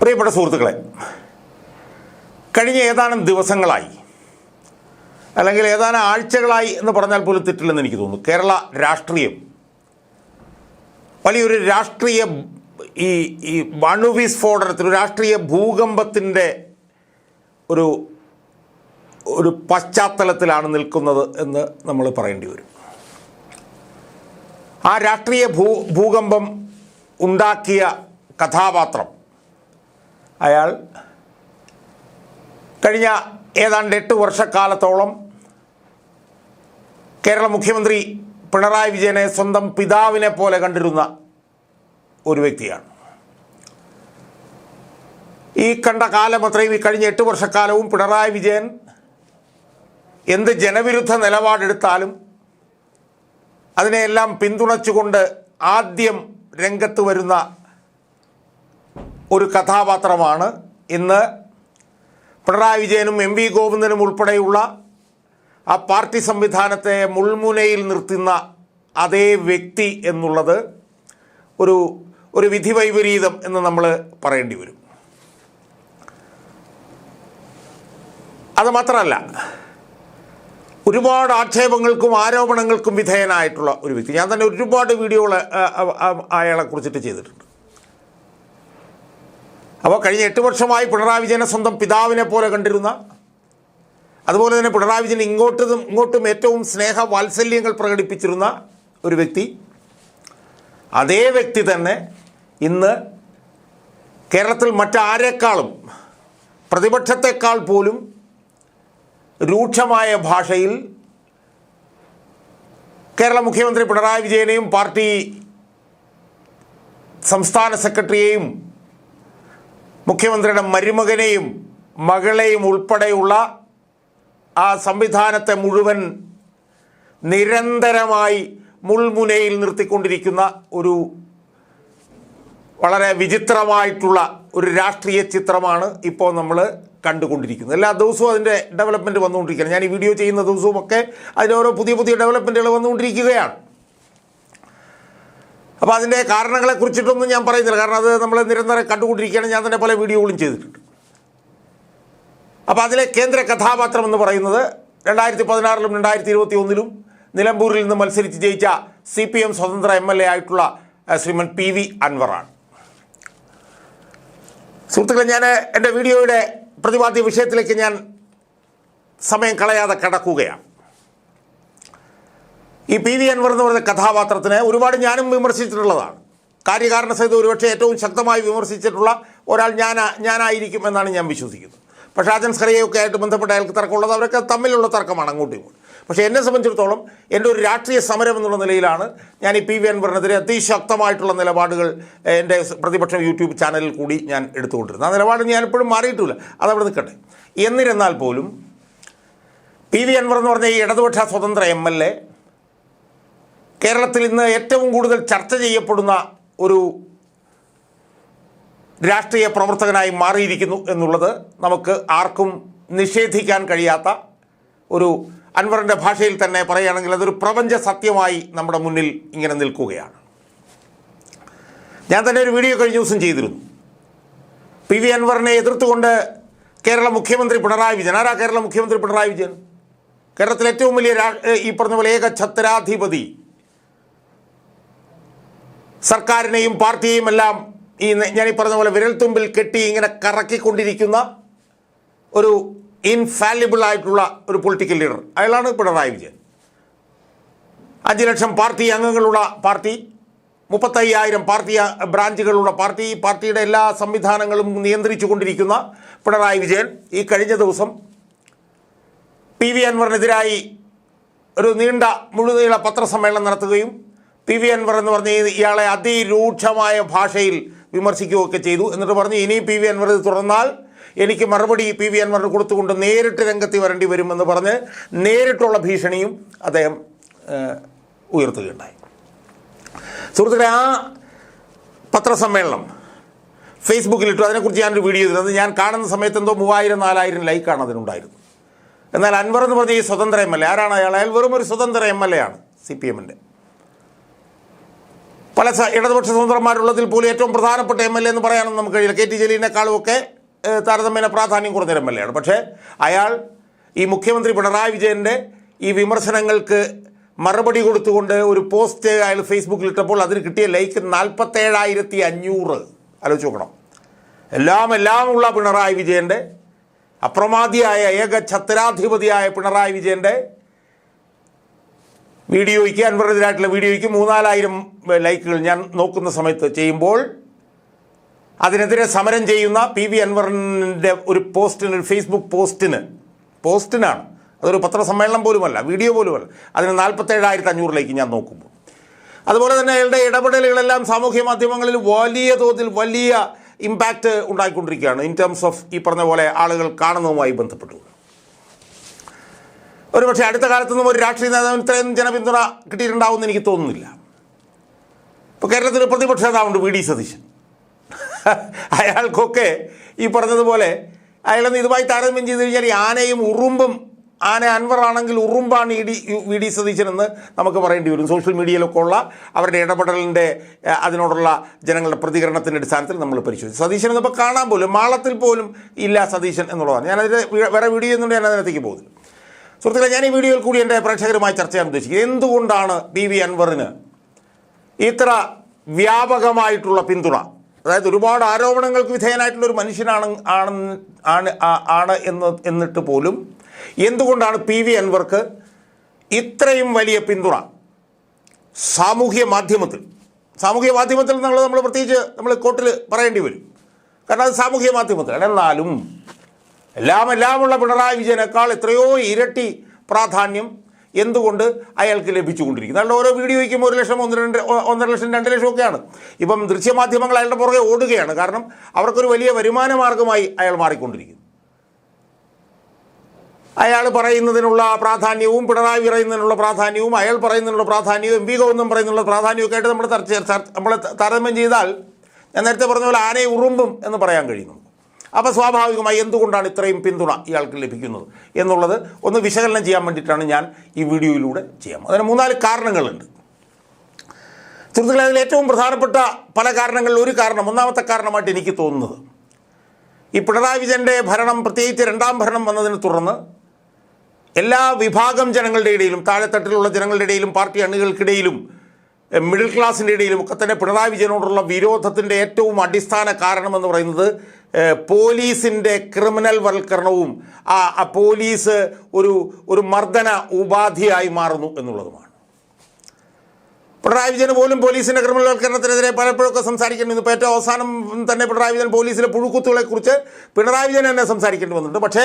പ്രിയപ്പെട്ട സുഹൃത്തുക്കളെ കഴിഞ്ഞ ഏതാനും ദിവസങ്ങളായി അല്ലെങ്കിൽ ഏതാനും ആഴ്ചകളായി എന്ന് പറഞ്ഞാൽ പോലും തെറ്റില്ലെന്ന് എനിക്ക് തോന്നുന്നു. കേരള രാഷ്ട്രീയം വലിയൊരു രാഷ്ട്രീയ ഈ ഈ അണുവിസ്ഫോടനത്തിൽ ഒരു രാഷ്ട്രീയ ഭൂകമ്പത്തിന്റെ ഒരു ഒരു പശ്ചാത്തലത്തിലാണ് നിൽക്കുന്നത് എന്ന് നമ്മൾ പറയേണ്ടി വരും. ആ രാഷ്ട്രീയ ഭൂ ഭൂകമ്പം ഉണ്ടാക്കിയ കഥാപാത്രം അയാൾ കഴിഞ്ഞ ഏതാണ്ട് എട്ട് വർഷക്കാലത്തോളം കേരള മുഖ്യമന്ത്രി പിണറായി വിജയനെ സ്വന്തം പിതാവിനെ പോലെ കണ്ടിരുന്ന ഒരു വ്യക്തിയാണ്. ഈ കണ്ട കാലം അത്രയും ഈ കഴിഞ്ഞ എട്ട് വർഷക്കാലവും പിണറായി വിജയൻ എന്ത് ജനവിരുദ്ധ നിലപാടെടുത്താലും അതിനെയെല്ലാം പിന്തുണച്ചുകൊണ്ട് ആദ്യം രംഗത്ത് വരുന്ന ഒരു കഥാപാത്രമാണ്. ഇന്ന് പിണറായി വിജയനും എം വി ഗോവിന്ദനും ഉൾപ്പെടെയുള്ള ആ പാർട്ടി സംവിധാനത്തെ മുൾമുനയിൽ നിർത്തുന്ന അതേ വ്യക്തി എന്നുള്ളത് ഒരു ഒരു വിധി വൈപരീതം എന്ന് നമ്മൾ പറയേണ്ടി വരും. അത് മാത്രമല്ല ഒരുപാട് ആക്ഷേപങ്ങൾക്കും ആരോപണങ്ങൾക്കും വിധേയനായിട്ടുള്ള ഒരു വ്യക്തി. ഞാൻ തന്നെ ഒരുപാട് വീഡിയോകൾ അയാളെ കുറിച്ചിട്ട് ചെയ്തിട്ടുണ്ട്. അപ്പോൾ കഴിഞ്ഞ എട്ട് വർഷമായി പിണറായി വിജയനെ സ്വന്തം പിതാവിനെ പോലെ കണ്ടിരുന്ന അതുപോലെ തന്നെ പിണറായി വിജയൻ ഇങ്ങോട്ടും ഇങ്ങോട്ടും ഏറ്റവും സ്നേഹ വാത്സല്യങ്ങൾ പ്രകടിപ്പിച്ചിരുന്ന ഒരു വ്യക്തി. അതേ വ്യക്തി തന്നെ ഇന്ന് കേരളത്തിൽ മറ്റാരേക്കാളും പ്രതിപക്ഷത്തെക്കാൾ പോലും രൂക്ഷമായ ഭാഷയിൽ കേരള മുഖ്യമന്ത്രി പിണറായി വിജയനെയും പാർട്ടി സംസ്ഥാന സെക്രട്ടറിയെയും മുഖ്യമന്ത്രിയുടെ മരുമകനെയും മകളെയും ഉൾപ്പെടെയുള്ള ആ സംവിധാനത്തെ മുഴുവൻ നിരന്തരമായി മുൾമുനയിൽ നിർത്തിക്കൊണ്ടിരിക്കുന്ന ഒരു വളരെ വിചിത്രമായിട്ടുള്ള ഒരു രാഷ്ട്രീയ ചിത്രമാണ് ഇപ്പോൾ നമ്മൾ കണ്ടുകൊണ്ടിരിക്കുന്നത്. എല്ലാ ദിവസവും അതിന്റെ ഡെവലപ്മെന്റ് വന്നുകൊണ്ടിരിക്കുകയാണ്. ഞാൻ ഈ വീഡിയോ ചെയ്യുന്ന ദിവസവും ഒക്കെ ഓരോ പുതിയ പുതിയ ഡെവലപ്മെന്റുകൾ വന്നുകൊണ്ടിരിക്കുകയാണ്. അപ്പോൾ അതിന്റെ കാരണങ്ങളെ കുറിച്ചിട്ടൊന്നും ഞാൻ പറയുന്നില്ല. കാരണം അത് നമ്മൾ നിരന്തരം കണ്ടുകൊണ്ടിരിക്കുകയാണ്. ഞാൻ തന്നെ പല വീഡിയോകളും ചെയ്തിട്ടുണ്ട്. അപ്പോൾ അതിലെ കേന്ദ്ര കഥാപാത്രം എന്ന് പറയുന്നത് രണ്ടായിരത്തി പതിനാറിലും രണ്ടായിരത്തി ഇരുപത്തി ഒന്നിലും നിലമ്പൂരിൽ നിന്ന് മത്സരിച്ച് ജയിച്ച സി പി എം സ്വതന്ത്ര എം എൽ എ ആയിട്ടുള്ള ശ്രീമൻ പി വി അൻവറാണ്. സുഹൃത്തുക്കളെ ഞാൻ എന്റെ വീഡിയോയുടെ പ്രതിപാദ്യ വിഷയത്തിലേക്ക് ഞാൻ സമയം കളയാതെ കടക്കുകയാണ്. ഈ പി വി അൻവർ എന്ന് പറയുന്ന കഥാപാത്രത്തിന് ഒരുപാട് ഞാനും വിമർശിച്ചിട്ടുള്ളതാണ്. കാര്യകാരണ സഹിതം ഒരുപക്ഷെ ഏറ്റവും ശക്തമായി വിമർശിച്ചിട്ടുള്ള ഒരാൾ ഞാൻ ഞാനായിരിക്കും എന്നാണ് ഞാൻ വിശ്വസിക്കുന്നത്. പക്ഷേ അജൻ സ്കറിയൊക്കെ ആയിട്ട് ബന്ധപ്പെട്ട അയാൾക്ക് തർക്കമുള്ളത് അവരൊക്കെ തമ്മിലുള്ള തർക്കമാണ് അങ്ങോട്ടും ഇങ്ങോട്ടും. പക്ഷേ എന്നെ സംബന്ധിച്ചിടത്തോളം എന്റെ ഒരു രാഷ്ട്രീയ സമരം എന്നുള്ള നിലയിലാണ് ഞാൻ ഈ പി വി അൻവറിനെതിരെ അതിശക്തമായിട്ടുള്ള നിലപാടുകൾ എന്റെ പ്രതിപക്ഷം യൂട്യൂബ് ചാനലിൽ കൂടി ഞാൻ എടുത്തുകൊണ്ടിരുന്നത്. ആ നിലപാട് ഞാൻ എപ്പോഴും മാറിയിട്ടില്ല. അതവിടെ നിൽക്കട്ടെ. എന്നിരുന്നാൽ പോലും പി വി അൻവർ എന്ന് പറഞ്ഞ ഈ ഇടതുപക്ഷ സ്വതന്ത്ര എം എൽ എ കേരളത്തിൽ ഇന്ന് ഏറ്റവും കൂടുതൽ ചർച്ച ചെയ്യപ്പെടുന്ന ഒരു രാഷ്ട്രീയ പ്രവർത്തകനായി മാറിയിരിക്കുന്നു എന്നുള്ളത് നമുക്ക് ആർക്കും നിഷേധിക്കാൻ കഴിയാത്ത ഒരു അൻവറിന്റെ ഭാഷയിൽ തന്നെ പറയുകയാണെങ്കിൽ അതൊരു പ്രപഞ്ച സത്യമായി നമ്മുടെ മുന്നിൽ ഇങ്ങനെ നിൽക്കുകയാണ്. ഞാൻ തന്നെ ഒരു വീഡിയോ കഴിഞ്ഞ ദിവസം ചെയ്തിരുന്നു. പി വി അൻവറിനെ എതിർത്തുകൊണ്ട് കേരള മുഖ്യമന്ത്രി പിണറായി വിജയൻ. ആരാ കേരള മുഖ്യമന്ത്രി പിണറായി വിജയൻ? കേരളത്തിലെ ഏറ്റവും വലിയ ഈ പറഞ്ഞ പോലെ ഏക ഛത്രാധിപതി സർക്കാരിനെയും പാർട്ടിയെയും എല്ലാം ഈ ഞാനീ പറഞ്ഞ പോലെ വിരൽത്തുമ്പിൽ കെട്ടി ഇങ്ങനെ കറക്കിക്കൊണ്ടിരിക്കുന്ന ഒരു ഇൻഫാലിബിൾ ആയിട്ടുള്ള ഒരു പൊളിറ്റിക്കൽ ലീഡർ അയാളാണ് പിണറായി വിജയൻ. അഞ്ച് ലക്ഷം പാർട്ടി അംഗങ്ങളുള്ള പാർട്ടി മുപ്പത്തയ്യായിരം പാർട്ടി ബ്രാഞ്ചുകളുള്ള പാർട്ടി ഈ പാർട്ടിയുടെ എല്ലാ സംവിധാനങ്ങളും നിയന്ത്രിച്ചു കൊണ്ടിരിക്കുന്ന പിണറായി വിജയൻ ഈ കഴിഞ്ഞ ദിവസം പി വി അൻവറിനെതിരായി ഒരു നീണ്ട മുഴുനീള പത്രസമ്മേളനം നടത്തുകയും പി വി അൻവർ എന്ന് പറഞ്ഞ ഇയാളെ അതിരൂക്ഷമായ ഭാഷയിൽ വിമർശിക്കുകയൊക്കെ ചെയ്തു. എന്നിട്ട് പറഞ്ഞു ഇനി പി വി അൻവർ ഇത് തുടർന്നാൽ എനിക്ക് മറുപടി പി വി അൻവറിന് കൊടുത്തുകൊണ്ട് നേരിട്ട് രംഗത്ത് വരേണ്ടി വരുമെന്ന് പറഞ്ഞ് നേരിട്ടുള്ള ഭീഷണിയും അദ്ദേഹം ഉയർത്തുകയുണ്ടായി. സുഹൃത്തുക്കളെ ആ പത്രസമ്മേളനം ഫേസ്ബുക്കിലിട്ടു. അതിനെക്കുറിച്ച് ഞാനൊരു വീഡിയോ ചെയ്തിരുന്നത് ഞാൻ കാണുന്ന സമയത്ത് എന്തോ മൂവായിരം നാലായിരം ലൈക്കാണ് അതിനുണ്ടായിരുന്നത്. എന്നാൽ അൻവർ എന്ന് പറഞ്ഞ ഈ സ്വതന്ത്ര എം എൽ എ ആരാണ് അയാൾ? അയാൾ വെറും ഒരു സ്വതന്ത്ര എം എൽ എ ആണ് സി പി എമ്മിന്റെ. പല ഇടതുപക്ഷ സ്വതന്ത്രന്മാരുള്ളതിൽ പോലും ഏറ്റവും പ്രധാനപ്പെട്ട എം എൽ എ എന്ന് പറയാനൊന്നും നമുക്ക് കഴിയില്ല. കെ ടി ജലീലിനേക്കാളും ഒക്കെ താരതമ്യേന പ്രാധാന്യം കുറഞ്ഞ എം എൽ എ ആണ്. പക്ഷേ അയാൾ ഈ മുഖ്യമന്ത്രി പിണറായി വിജയന്റെ ഈ വിമർശനങ്ങൾക്ക് മറുപടി കൊടുത്തുകൊണ്ട് ഒരു പോസ്റ്റ് അയാൾ ഫേസ്ബുക്കിൽ ഇട്ടപ്പോൾ അതിന് കിട്ടിയ ലൈക്ക് നാൽപ്പത്തേഴായിരത്തി അഞ്ഞൂറ് ആലോചിച്ച് നോക്കണം. എല്ലാം എല്ലാം ഉള്ള പിണറായി വിജയന്റെ അപ്രമാദിയായ ഏക ഛത്രാധിപതിയായ പിണറായി വിജയന്റെ വീഡിയോയ്ക്ക് അൻവറിനെതിരായിട്ടുള്ള വീഡിയോയ്ക്ക് മൂന്നാലായിരം ലൈക്കുകൾ ഞാൻ നോക്കുന്ന സമയത്ത് ചെയ്യുമ്പോൾ അതിനെതിരെ സമരം ചെയ്യുന്ന പി വി അൻവറിന്റെ ഒരു പോസ്റ്റിന് ഒരു ഫേസ്ബുക്ക് പോസ്റ്റിന് പോസ്റ്റിനാണ്. അതൊരു പത്രസമ്മേളനം പോലുമല്ല വീഡിയോ പോലുമല്ല. അതിന് നാൽപ്പത്തേഴായിരത്തി അഞ്ഞൂറിലേക്ക് ഞാൻ നോക്കുമ്പോൾ. അതുപോലെ തന്നെ അയാളുടെ ഇടപെടലുകളെല്ലാം സാമൂഹ്യ മാധ്യമങ്ങളിൽ വലിയ തോതിൽ വലിയ ഇമ്പാക്റ്റ് ഉണ്ടായിക്കൊണ്ടിരിക്കുകയാണ്. ഇൻ ടേംസ് ഓഫ് ഈ പറഞ്ഞ പോലെ ആളുകൾ കാണുന്നതുമായി ബന്ധപ്പെട്ടു ഒരു പക്ഷേ അടുത്ത കാലത്തൊന്നും ഒരു രാഷ്ട്രീയ നേതാവിന് ഇത്രയും ജനപിന്തുണ കിട്ടിയിട്ടുണ്ടാവുമെന്ന് എനിക്ക് തോന്നുന്നില്ല. ഇപ്പോൾ കേരളത്തിൽ പ്രതിപക്ഷ നേതാവുണ്ട് വി ഡി സതീശൻ. അയാൾക്കൊക്കെ ഈ പറഞ്ഞതുപോലെ അയാളൊന്ന് ഇതുമായി താരതമ്യം ചെയ്ത് കഴിഞ്ഞാൽ ആനയും ഉറുമ്പും ആന അൻവറാണെങ്കിൽ ഉറുമ്പാണ് ഇ ഡി വി ഡി സതീശൻ എന്ന് നമുക്ക് പറയേണ്ടി വരും. സോഷ്യൽ മീഡിയയിലൊക്കെ ഉള്ള അവരുടെ ഇടപെടലിന്റെ അതിനോടുള്ള ജനങ്ങളുടെ പ്രതികരണത്തിന്റെ അടിസ്ഥാനത്തിൽ നമ്മൾ പരിശോധിച്ചു. സതീശൻ എന്നിപ്പോൾ കാണാൻ പോലും മാളത്തിൽ പോലും ഇല്ല സതീശൻ എന്നുള്ളതാണ്. ഞാനതിന്റെ വേറെ വീഡിയോ ഒന്നും ഞാൻ അതിനകത്തേക്ക് പോകുന്നില്ല. സുഹൃത്തുക്കളെ ഞാൻ ഈ വീഡിയോയിൽ കൂടി എന്റെ പ്രേക്ഷകരുമായി ചർച്ച ചെയ്യാൻ ഉദ്ദേശിക്കുന്നത് എന്തുകൊണ്ടാണ് പി വി അൻവറിന് ഇത്ര വ്യാപകമായിട്ടുള്ള പിന്തുണ? അതായത് ഒരുപാട് ആരോപണങ്ങൾക്ക് വിധേയനായിട്ടുള്ള ഒരു മനുഷ്യനാണ് ആണ് ആണ് എന്ന് എന്നിട്ട് പോലും എന്തുകൊണ്ടാണ് പി വി അൻവർക്ക് ഇത്രയും വലിയ പിന്തുണ? സാമൂഹ്യ മാധ്യമത്തിൽ. സാമൂഹ്യ മാധ്യമത്തിൽ നമ്മൾ നമ്മൾ പ്രത്യേകിച്ച് നമ്മൾ കോർട്ടിൽ പറയേണ്ടി വരും. കാരണം അത് സാമൂഹ്യ മാധ്യമത്തിലാണ്. എന്നാലും എല്ലാം എല്ലാമുള്ള പിണറായി വിജയനേക്കാൾ എത്രയോ ഇരട്ടി പ്രാധാന്യം എന്തുകൊണ്ട് അയാൾക്ക് ലഭിച്ചുകൊണ്ടിരിക്കുന്നു അയാളുടെ ഓരോ വീഡിയോയ്ക്കും ഒരു ലക്ഷം ഒന്ന് രണ്ട് ഒന്നര ലക്ഷം രണ്ട് ലക്ഷം ഒക്കെയാണ് ഇപ്പം ദൃശ്യമാധ്യമങ്ങൾ അയാളുടെ പുറകെ ഓടുകയാണ്. കാരണം അവർക്കൊരു വലിയ വരുമാന മാർഗമായി അയാൾ മാറിക്കൊണ്ടിരിക്കുന്നു. അയാൾ പറയുന്നതിനുള്ള പ്രാധാന്യവും പിണറായി പറയുന്നതിനുള്ള പ്രാധാന്യവും അയാൾ പറയുന്നതിനുള്ള പ്രാധാന്യവും എം പി പറയുന്നുള്ള പ്രാധാന്യവും ഒക്കെ ആയിട്ട് നമ്മൾ നമ്മൾ താരതമ്യം ചെയ്താൽ ഞാൻ നേരത്തെ പറഞ്ഞ പോലെ ആനയെ ഉറുമ്പും എന്ന് പറയാൻ കഴിയുന്നു അപ്പോൾ സ്വാഭാവികമായി എന്തുകൊണ്ടാണ് ഇത്രയും പിന്തുണ ഇയാൾക്ക് ലഭിക്കുന്നത്? എന്നുള്ളത് ഒന്ന് വിശകലനം ചെയ്യാൻ വേണ്ടിയിട്ടാണ് ഞാൻ ഈ വീഡിയോയിലൂടെ ചെയ്യാം അതിന് മൂന്നാൽ കാരണങ്ങളുണ്ട്. സുഹൃത്തുക്കളെ അതിൽ ഏറ്റവും പ്രധാനപ്പെട്ട പല കാരണങ്ങളിൽ ഒരു കാരണം ഒന്നാമത്തെ കാരണമായിട്ട് എനിക്ക് തോന്നുന്നത് ഈ പിണറായി വിജയന്റെ ഭരണം പ്രത്യേകിച്ച് രണ്ടാം ഭരണം വന്നതിനെ തുടർന്ന് എല്ലാ വിഭാഗം ജനങ്ങളുടെ ഇടയിലും താഴെത്തട്ടിലുള്ള ജനങ്ങളുടെ ഇടയിലും പാർട്ടി അണികൾക്കിടയിലും മിഡിൽ ക്ലാസിന്റെ ഇടയിലും ഒക്കെ തന്നെ പിണറായി വിജയനോടുള്ള വിരോധത്തിന്റെ ഏറ്റവും അടിസ്ഥാന കാരണമെന്ന് പറയുന്നത് പോലീസിന്റെ ക്രിമിനൽ വൽക്കരണവും ആ പോലീസ് ഒരു ഒരു മർദ്ദന ഉപാധിയായി മാറുന്നു എന്നുള്ളതുമാണ്. പിണറായി വിജയന് പോലും പോലീസിന്റെ ക്രിമിനൽവൽക്കരണത്തിനെതിരെ പലപ്പോഴൊക്കെ സംസാരിക്കേണ്ടി ഇപ്പോൾ ഏറ്റവും അവസാനം തന്നെ പിണറായി വിജയൻ പോലീസിലെ പുഴുക്കുത്തുകളെ കുറിച്ച് പിണറായി വിജയൻ തന്നെ സംസാരിക്കേണ്ടി വന്നിട്ടുണ്ട്. പക്ഷേ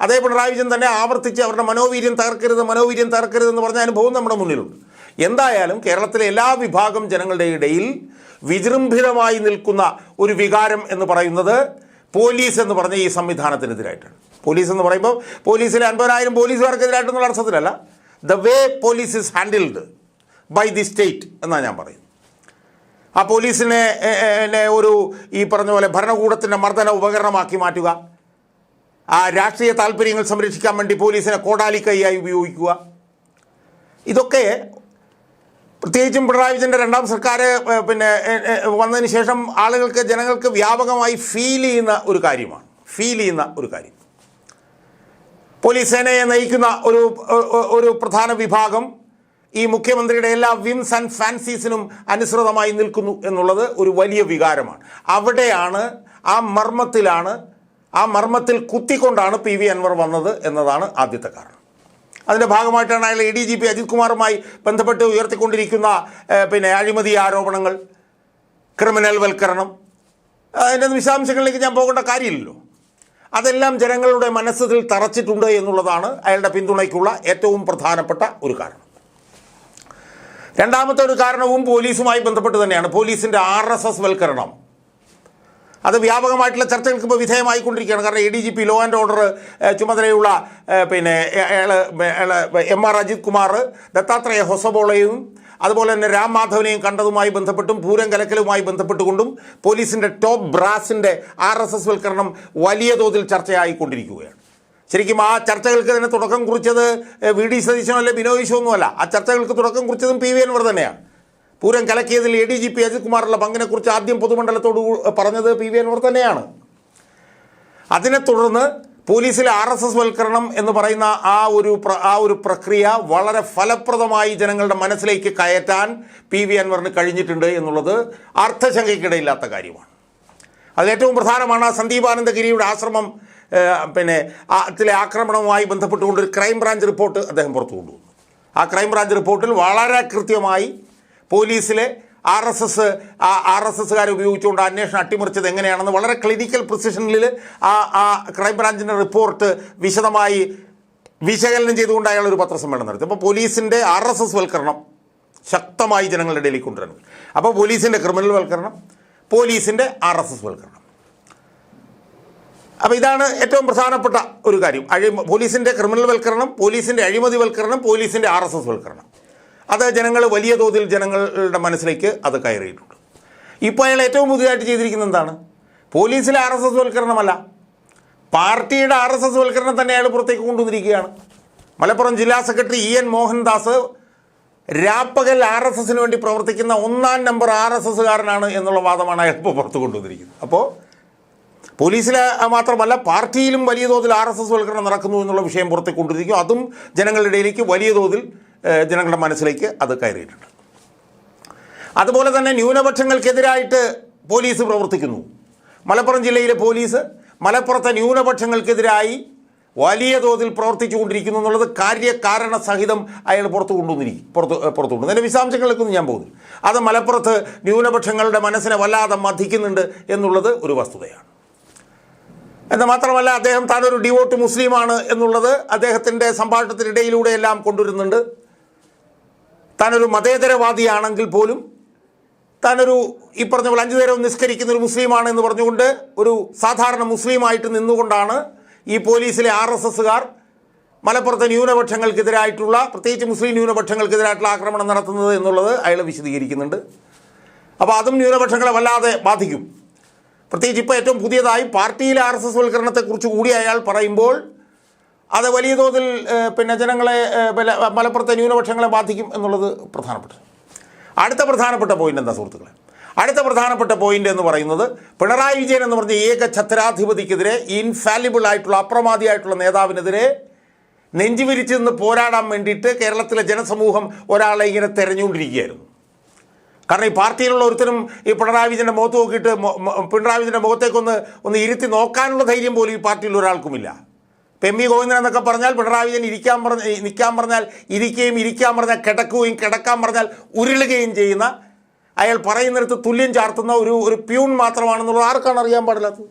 അതേ പിണറായി വിജയൻ തന്നെ ആവർത്തിച്ച് അവരുടെ മനോവീര്യം തകർക്കരുത് മനോവീര്യം തകർക്കരുത് എന്ന് പറഞ്ഞ അനുഭവം നമ്മുടെ മുന്നിലുണ്ട്. എന്തായാലും കേരളത്തിലെ എല്ലാ വിഭാഗം ജനങ്ങളുടെ ഇടയിൽ വിജൃംഭിതമായി നിൽക്കുന്ന ഒരു വികാരം എന്ന് പറയുന്നത് പോലീസ് എന്ന് പറഞ്ഞ ഈ സംവിധാനത്തിനെതിരായിട്ടാണ്. പോലീസ് എന്ന് പറയുമ്പോൾ പോലീസിലെ അൻപതിനായിരം പോലീസുകാർക്കെതിരായിട്ടെന്നുള്ള അർത്ഥത്തിലല്ല. The way police is handled by the state എന്നാണ് ഞാൻ പറയുന്നത്. ആ പോലീസിനെ ഒരു ഈ പറഞ്ഞ പോലെ ഭരണകൂടത്തിന്റെ മർദ്ദന ഉപകരണമാക്കി മാറ്റുക. ആ രാഷ്ട്രീയ താല്പര്യങ്ങൾ സംരക്ഷിക്കാൻ വേണ്ടി പോലീസിനെ കോടാലിക്കൈയായി ഉപയോഗിക്കുക. ഇതൊക്കെ പ്രത്യേകിച്ചും പിണറായി വിജയന്റെ രണ്ടാം സർക്കാർ പിന്നെ വന്നതിന് ശേഷം ആളുകൾക്ക് ജനങ്ങൾക്ക് വ്യാപകമായി ഫീൽ ചെയ്യുന്ന ഒരു കാര്യമാണ്. ഫീൽ ചെയ്യുന്ന ഒരു കാര്യം. പോലീസ് സേനയെ നയിക്കുന്ന ഒരു ഒരു പ്രധാന വിഭാഗം ഈ മുഖ്യമന്ത്രിയുടെ എല്ലാ വിംസ് ആൻഡ് ഫാൻസീസിനും അനുസൃതമായി നിൽക്കുന്നു എന്നുള്ളത് ഒരു വലിയ വികാരമാണ്. അവിടെയാണ് ആ മർമ്മത്തിലാണ് ആ മർമ്മത്തിൽ കുത്തിക്കൊണ്ടാണ് പി വി അൻവർ വന്നത് എന്നതാണ് ആദ്യത്തെ കാരണം. അതിന്റെ ഭാഗമായിട്ടാണ് അയാൾ A D G P Ajith കുമാറുമായി ബന്ധപ്പെട്ട് ഉയർത്തിക്കൊണ്ടിരിക്കുന്ന പിന്നെ അഴിമതി ആരോപണങ്ങൾ ക്രിമിനൽ വൽക്കരണം. അതിന്റെ വിശദാംശങ്ങളിലേക്ക് ഞാൻ പോകേണ്ട കാര്യമില്ലല്ലോ. അതെല്ലാം ജനങ്ങളുടെ മനസ്സിൽ തറച്ചിട്ടുണ്ട് എന്നുള്ളതാണ് അയാളുടെ പിന്തുണയ്ക്കുള്ള ഏറ്റവും പ്രധാനപ്പെട്ട ഒരു കാരണം. രണ്ടാമത്തെ ഒരു കാരണവും പോലീസുമായി ബന്ധപ്പെട്ട് തന്നെയാണ്. പോലീസിന്റെ ആർ എസ് എസ് വൽക്കരണം. അത് വ്യാപകമായിട്ടുള്ള ചർച്ചകൾക്ക് ഇപ്പോൾ വിധേയമായിക്കൊണ്ടിരിക്കുകയാണ്. കാരണം A D G P law and order ചുമതലയുള്ള പിന്നെ എം ആർ അജിത് കുമാർ ദത്താത്രേയ ഹൊസബോളയും അതുപോലെ തന്നെ രാം മാധവനെയും കണ്ടതുമായി ബന്ധപ്പെട്ടും പൂരം കലക്കലുമായി ബന്ധപ്പെട്ടുകൊണ്ടും പോലീസിന്റെ ടോപ്പ് ബ്രാസിന്റെ ആർ എസ് എസ് വൽക്കരണം വലിയ തോതിൽ ചർച്ചയായിക്കൊണ്ടിരിക്കുകയാണ്. ശരിക്കും ആ ചർച്ചകൾക്ക് തന്നെ തുടക്കം കുറിച്ചത് വി ഡി സതീശനോ അല്ലെ ബിനോയ് വിശ്വമൊന്നുമല്ല ആ ചർച്ചകൾക്ക് തുടക്കം കുറിച്ചതും പി വി അൻവർ തന്നെയാണ്. Pooram കലക്കിയതിൽ A D G P Ajith കുമാറുള്ള പങ്കിനെക്കുറിച്ച് ആദ്യം പൊതുമണ്ഡലത്തോട് പറഞ്ഞത് പി വി അൻവർ തന്നെയാണ്. അതിനെ തുടർന്ന് പോലീസിലെ ആർ എസ് എസ് വൽക്കരണം എന്ന് പറയുന്ന ആ ഒരു ആ ഒരു പ്രക്രിയ വളരെ ഫലപ്രദമായി ജനങ്ങളുടെ മനസ്സിലേക്ക് കയറ്റാൻ പി വി അൻവറിന് കഴിഞ്ഞിട്ടുണ്ട് എന്നുള്ളത് അർത്ഥശങ്കയ്ക്കിടയില്ലാത്ത കാര്യമാണ്. അതിലേറ്റവും പ്രധാനമാണ് സന്ദീപാനന്ദഗിരിയുടെ ആശ്രമം പിന്നെ അതിലെ ആക്രമണവുമായി ബന്ധപ്പെട്ടുകൊണ്ട് ഒരു ക്രൈം ബ്രാഞ്ച് റിപ്പോർട്ട് അദ്ദേഹം പുറത്തു കൊണ്ടുവന്നു ആ ക്രൈംബ്രാഞ്ച് റിപ്പോർട്ടിൽ വളരെ കൃത്യമായി പോലീസിലെ R S S R S എസ്സുകാരെ ഉപയോഗിച്ചുകൊണ്ട് അന്വേഷണം അട്ടിമറിച്ചത് എങ്ങനെയാണെന്ന് വളരെ ക്ലിനിക്കൽ പ്രിസിഷനിൽ ആ ആ ക്രൈംബ്രാഞ്ചിന്റെ റിപ്പോർട്ട് വിശദമായി വിശകലനം ചെയ്തുകൊണ്ട് അയാൾ ഒരു പത്രസമ്മേളനം നടത്തി. അപ്പോൾ പോലീസിന്റെ ആർ എസ് എസ് വൽക്കരണം ശക്തമായി ജനങ്ങളുടെ ഇടയിലേക്ക് കൊണ്ടുവരണം. അപ്പോൾ പോലീസിന്റെ ക്രിമിനൽ വൽക്കരണം പോലീസിന്റെ ആർ എസ് എസ് വൽക്കരണം. അപ്പോൾ ഇതാണ് ഏറ്റവും പ്രധാനപ്പെട്ട ഒരു കാര്യം. അഴി പോലീസിന്റെ ക്രിമിനൽ വൽക്കരണം പോലീസിന്റെ അഴിമതി വൽക്കരണം പോലീസിന്റെ ആർ എസ് എസ് വൽക്കരണം. അത് ജനങ്ങൾ വലിയ തോതിൽ ജനങ്ങളുടെ മനസ്സിലേക്ക് അത് കയറിയിട്ടുണ്ട്. ഇപ്പോൾ അയാൾ ഏറ്റവും പുതിയതായിട്ട് ചെയ്തിരിക്കുന്നത് എന്താണ്? പോലീസിലെ ആർ എസ് എസ് വൽക്കരണമല്ല. പാർട്ടിയുടെ ആർ എസ് എസ് വൽക്കരണം തന്നെ അയാൾ പുറത്തേക്ക് കൊണ്ടുവന്നിരിക്കുകയാണ്. മലപ്പുറം ജില്ലാ സെക്രട്ടറി ഇ എൻ മോഹൻദാസ് രാപ്പകൽ ആർ എസ് എസിന് വേണ്ടി പ്രവർത്തിക്കുന്ന ഒന്നാം നമ്പർ ആർ എസ് എസ്സുകാരനാണ് എന്നുള്ള വാദമാണ് അയാൾ ഇപ്പോൾ പുറത്തു കൊണ്ടുവന്നിരിക്കുന്നത്. അപ്പോൾ പോലീസിലെ മാത്രമല്ല പാർട്ടിയിലും വലിയ തോതിൽ ആർ എസ് എസ് വൽക്കരണം നടക്കുന്നു എന്നുള്ള വിഷയം പുറത്തേക്ക് കൊണ്ടിരിക്കും അതും ജനങ്ങളുടെ ഇടയിലേക്ക് വലിയ തോതിൽ ജനങ്ങളുടെ മനസ്സിലേക്ക് അത് കയറിയിട്ടുണ്ട്. അതുപോലെ തന്നെ ന്യൂനപക്ഷങ്ങൾക്കെതിരായിട്ട് പോലീസ് പ്രവർത്തിക്കുന്നു. മലപ്പുറം ജില്ലയിലെ പോലീസ് മലപ്പുറത്തെ ന്യൂനപക്ഷങ്ങൾക്കെതിരായി വലിയ തോതിൽ പ്രവർത്തിച്ചുകൊണ്ടിരിക്കുന്നു എന്നുള്ളത് കാര്യകാരണ സഹിതം അയാൾ പുറത്തു കൊണ്ടുവന്നിരിക്കും. പുറത്ത് പുറത്തു കൊണ്ടു അതിന്റെ വിശദാംശങ്ങളിലേക്കൊന്നും ഞാൻ പോകുന്നു അത് മലപ്പുറത്ത് ന്യൂനപക്ഷങ്ങളുടെ മനസ്സിനെ വല്ലാതെ മതിക്കുന്നുണ്ട് എന്നുള്ളത് ഒരു വസ്തുതയാണ്. എന്ന് മാത്രമല്ല അദ്ദേഹം താനൊരു ഡിവോട്ട് മുസ്ലിമാണ് എന്നുള്ളത് അദ്ദേഹത്തിന്റെ സംഭാഷണത്തിനിടയിലൂടെ എല്ലാം കൊണ്ടുവരുന്നുണ്ട്. താനൊരു മതേതരവാദിയാണെങ്കിൽ പോലും താനൊരു ഈ പറഞ്ഞ പോലെ അഞ്ചു നേരം നിസ്കരിക്കുന്ന ഒരു മുസ്ലിമാണ് എന്ന് പറഞ്ഞുകൊണ്ട് ഒരു സാധാരണ മുസ്ലിമായിട്ട് നിന്നുകൊണ്ടാണ് ഈ പോലീസിലെ ആർ എസ് എസ്സുകാർ മലപ്പുറത്തെ ന്യൂനപക്ഷങ്ങൾക്കെതിരായിട്ടുള്ള പ്രത്യേകിച്ച് മുസ്ലിം ന്യൂനപക്ഷങ്ങൾക്കെതിരായിട്ടുള്ള ആക്രമണം നടത്തുന്നത് എന്നുള്ളത് അയാൾ വിശദീകരിക്കുന്നുണ്ട്. അപ്പോൾ അതും ന്യൂനപക്ഷങ്ങളെ വല്ലാതെ ബാധിക്കും. പ്രത്യേകിച്ച് ഇപ്പോൾ ഏറ്റവും പുതിയതായി പാർട്ടിയിലെ ആർ എസ് എസ് വൽക്കരണത്തെക്കുറിച്ച് കൂടി അയാൾ പറയുമ്പോൾ അത് വലിയ തോതിൽ പിന്നെ ജനങ്ങളെ മലപ്പുറത്തെ ന്യൂനപക്ഷങ്ങളെ ബാധിക്കും എന്നുള്ളത് പ്രധാനപ്പെട്ട അടുത്ത പ്രധാനപ്പെട്ട പോയിന്റ് എന്താ സുഹൃത്തുക്കളെ? അടുത്ത പ്രധാനപ്പെട്ട പോയിന്റ് എന്ന് പറയുന്നത് പിണറായി വിജയൻ എന്ന് പറഞ്ഞ ഏക ഛത്രാധിപതിക്കെതിരെ ഇൻഫാലിബിൾ ആയിട്ടുള്ള അപ്രമാദിയായിട്ടുള്ള നേതാവിനെതിരെ നെഞ്ചുവിരിച്ച് നിന്ന് പോരാടാൻ വേണ്ടിയിട്ട് കേരളത്തിലെ ജനസമൂഹം ഒരാളെ ഇങ്ങനെ തെരഞ്ഞുകൊണ്ടിരിക്കുകയായിരുന്നു. കാരണം ഈ പാർട്ടിയിലുള്ള ഒരുത്തരും ഈ പിണറായി വിജയന്റെ മുഖത്ത് നോക്കിയിട്ട് പിണറായി വിജയന്റെ മുഖത്തേക്കൊന്ന് ഒന്ന് ഇരുത്തി നോക്കാനുള്ള ധൈര്യം പോലും ഈ പാർട്ടിയിൽ ഒരാൾക്കുമില്ല. വി ഗോവിന്ദൻ എന്നൊക്കെ പറഞ്ഞാൽ പിണറായി വിജയൻ ഇരിക്കാൻ പറഞ്ഞ നിൽക്കാൻ പറഞ്ഞാൽ ഇരിക്കുകയും ഇരിക്കാൻ പറഞ്ഞാൽ കിടക്കുകയും കിടക്കാൻ പറഞ്ഞാൽ ഉരുളുകയും ചെയ്യുന്ന അയാൾ പറയുന്നിടത്ത് തുല്യം ചാർത്തുന്ന ഒരു ഒരു പ്യൂൺ മാത്രമാണെന്നുള്ളത് ആർക്കാണ് അറിയാൻ പാടില്ലാത്തത്?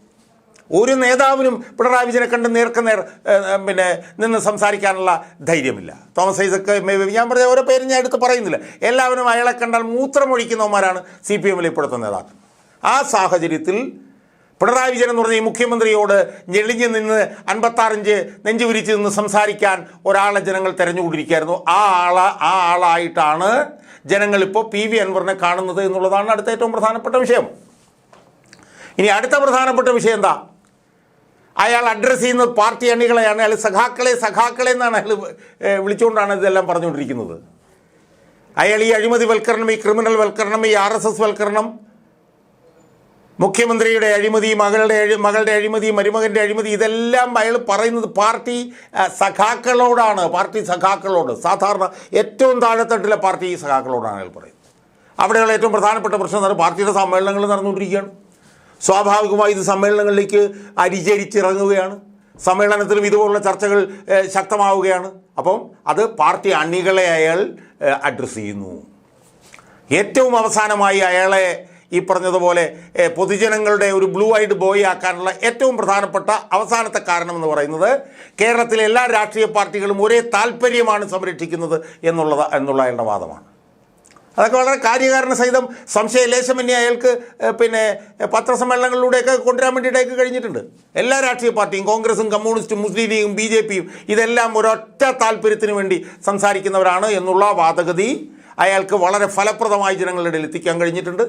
ഒരു നേതാവിനും പിണറായി വിജയനെ കണ്ട് നേർക്ക് നേർ പിന്നെ നിന്ന് സംസാരിക്കാനുള്ള ധൈര്യമില്ല. തോമസ് ഐസക്ക് ഞാൻ പറഞ്ഞ ഓരോ പേരും ഞാൻ എടുത്ത് പറയുന്നില്ല. എല്ലാവരും അയാളെ കണ്ടാൽ മൂത്രമൊഴിക്കുന്നവന്മാരാണ് സി പി എമ്മിലെ ഇപ്പോഴത്തെ നേതാക്കൾ. ആ സാഹചര്യത്തിൽ പിണറായി വിജയൻ എന്ന് പറഞ്ഞ ഈ മുഖ്യമന്ത്രിയോട് ഞെളിഞ്ഞ് നിന്ന് അൻപത്താറിഞ്ച് നെഞ്ചു വിരിച്ച് നിന്ന് സംസാരിക്കാൻ ഒരാളെ ജനങ്ങൾ തെരഞ്ഞുകൊണ്ടിരിക്കുകയായിരുന്നു. ആ ആള ആ ആളായിട്ടാണ് ജനങ്ങൾ ഇപ്പോൾ പി വി അൻവറിനെ കാണുന്നത് എന്നുള്ളതാണ് അടുത്ത ഏറ്റവും പ്രധാനപ്പെട്ട വിഷയം. ഇനി അടുത്ത പ്രധാനപ്പെട്ട വിഷയം എന്താ? അയാൾ അഡ്രസ്സ് ചെയ്യുന്നത് പാർട്ടി അണികളെയാണ് അയാൾ സഖാക്കളെ സഖാക്കളെ എന്നാണ് അയാൾ വിളിച്ചുകൊണ്ടാണ് ഇതെല്ലാം പറഞ്ഞുകൊണ്ടിരിക്കുന്നത്. അയാൾ ഈ അഴിമതി വൽക്കരണം ഈ ക്രിമിനൽ വൽക്കരണം ഈ ആർ എസ് എസ് വൽക്കരണം മുഖ്യമന്ത്രിയുടെ അഴിമതി മകളുടെ അഴി മകളുടെ അഴിമതി മരുമകന്റെ അഴിമതി ഇതെല്ലാം അയാൾ പറയുന്നത് പാർട്ടി സഖാക്കളോടാണ്. പാർട്ടി സഖാക്കളോട്. സാധാരണ ഏറ്റവും താഴെത്തട്ടിലെ പാർട്ടി സഖാക്കളോടാണ് അയാൾ പറയുന്നത്. അവിടെയുള്ള ഏറ്റവും പ്രധാനപ്പെട്ട പ്രശ്നം എന്ന് പറഞ്ഞാൽ പാർട്ടിയുടെ സമ്മേളനങ്ങൾ നടന്നുകൊണ്ടിരിക്കുകയാണ്. സ്വാഭാവികമായി ഇത് സമ്മേളനങ്ങളിലേക്ക് അരിചരിച്ചിറങ്ങുകയാണ്. സമ്മേളനത്തിലും ഇതുപോലുള്ള ചർച്ചകൾ ശക്തമാവുകയാണ്. അപ്പം അത് പാർട്ടി അണികളെ അയാൾ അഡ്രസ്സ് ചെയ്യുന്നു. ഏറ്റവും അവസാനമായി അയാളെ ഈ പറഞ്ഞതുപോലെ പൊതുജനങ്ങളുടെ ഒരു ബ്ലൂ ഐഡ് ബോയ് ആക്കാനുള്ള ഏറ്റവും പ്രധാനപ്പെട്ട അവസാനത്തെ കാരണം എന്ന് പറയുന്നത് കേരളത്തിലെ എല്ലാ രാഷ്ട്രീയ പാർട്ടികളും ഒരേ താല്പര്യമാണ് സംരക്ഷിക്കുന്നത് എന്നുള്ളത് എന്നുള്ള അയാളുടെ വാദമാണ് അതൊക്കെ വളരെ കാര്യകാരണ സഹിതം സംശയലേശമന്യേ അയാൾക്ക് പിന്നെ പത്രസമ്മേളനങ്ങളിലൂടെയൊക്കെ കൊണ്ടുവരാൻ വേണ്ടിയിട്ടൊക്കെ കഴിഞ്ഞിട്ടുണ്ട്. എല്ലാ രാഷ്ട്രീയ പാർട്ടിയും കോൺഗ്രസും കമ്മ്യൂണിസ്റ്റും മുസ്ലിം ലീഗും ബി ജെ പിയും ഇതെല്ലാം ഒരൊറ്റ താല്പര്യത്തിന് വേണ്ടി സംസാരിക്കുന്നവരാണ് എന്നുള്ള വാദഗതി അയാൾക്ക് വളരെ ഫലപ്രദമായി ജനങ്ങളുടെ ഇടയിൽ എത്തിക്കാൻ കഴിഞ്ഞിട്ടുണ്ട്.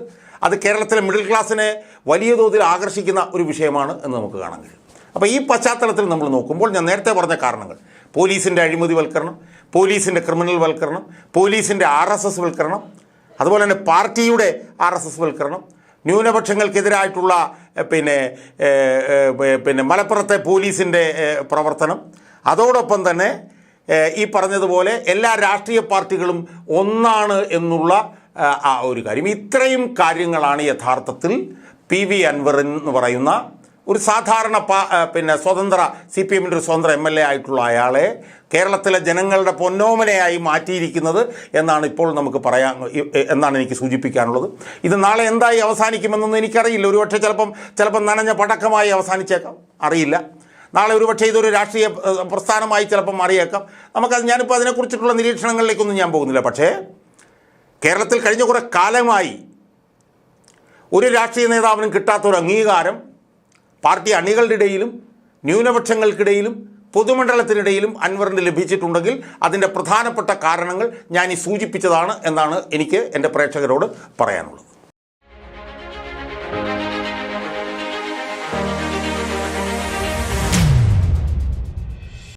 അത് കേരളത്തിലെ മിഡിൽ ക്ലാസ്സിനെ വലിയ തോതിൽ ആകർഷിക്കുന്ന ഒരു വിഷയമാണ് എന്ന് നമുക്ക് കാണാൻ കഴിയും. അപ്പോൾ ഈ പശ്ചാത്തലത്തിൽ നമ്മൾ നോക്കുമ്പോൾ ഞാൻ നേരത്തെ പറഞ്ഞ കാരണങ്ങൾ. പോലീസിന്റെ അഴിമതി വൽക്കരണം പോലീസിന്റെ ക്രിമിനൽ വൽക്കരണം പോലീസിന്റെ ആർ എസ് എസ് വൽക്കരണം അതുപോലെ തന്നെ പാർട്ടിയുടെ ആർ എസ് എസ് വൽക്കരണം ന്യൂനപക്ഷങ്ങൾക്കെതിരായിട്ടുള്ള പിന്നെ പിന്നെ മലപ്പുറത്തെ പോലീസിന്റെ പ്രവർത്തനം അതോടൊപ്പം തന്നെ ഈ പറഞ്ഞതുപോലെ എല്ലാ രാഷ്ട്രീയ പാർട്ടികളും ഒന്നാണ് എന്നുള്ള ആ, ഒരു കാര്യം. ഇത്രയും കാര്യങ്ങളാണ് യഥാർത്ഥത്തിൽ പി വി അൻവർ എന്ന് പറയുന്ന ഒരു സാധാരണ പാ- പിന്നെ സ്വതന്ത്ര സി പി എമ്മിന്റെ ഒരു സ്വതന്ത്ര എം എൽ എ ആയിട്ടുള്ള അയാളെ കേരളത്തിലെ ജനങ്ങളുടെ പൊന്നോമനയായി മാറ്റിയിരിക്കുന്നത് എന്നാണ് ഇപ്പോൾ നമുക്ക് പറയാൻ എന്നാണ് എനിക്ക് സൂചിപ്പിക്കാനുള്ളത്. ഇത് നാളെ എന്തായി അവസാനിക്കുമെന്നൊന്നും എനിക്കറിയില്ല. ഒരുപക്ഷെ ചിലപ്പം ചിലപ്പം നനഞ്ഞ പടക്കമായി അവസാനിച്ചേക്കാം. അറിയില്ല. നാളെ ഒരുപക്ഷെ ഇതൊരു രാഷ്ട്രീയ പ്രസ്ഥാനമായി ചിലപ്പം മാറിയേക്കാം. നമുക്കത് ഞാനിപ്പോൾ അതിനെക്കുറിച്ചിട്ടുള്ള നിരീക്ഷണങ്ങളിലേക്കൊന്നും ഞാൻ പോകുന്നില്ല. പക്ഷേ കേരളത്തിൽ കഴിഞ്ഞ കുറേ കാലമായി ഒരു രാഷ്ട്രീയ നേതാവിനും കിട്ടാത്ത ഒരു അംഗീകാരം പാർട്ടി അണികളുടെ ഇടയിലും ന്യൂനപക്ഷങ്ങൾക്കിടയിലും പൊതുമണ്ഡലത്തിനിടയിലും അൻവറിന് ലഭിച്ചിട്ടുണ്ടെങ്കിൽ അതിന്റെ പ്രധാനപ്പെട്ട കാരണങ്ങൾ ഞാൻ ഈ സൂചിപ്പിച്ചതാണ് എന്നാണ് എനിക്ക് എന്റെ പ്രേക്ഷകരോട് പറയാനുള്ളത്.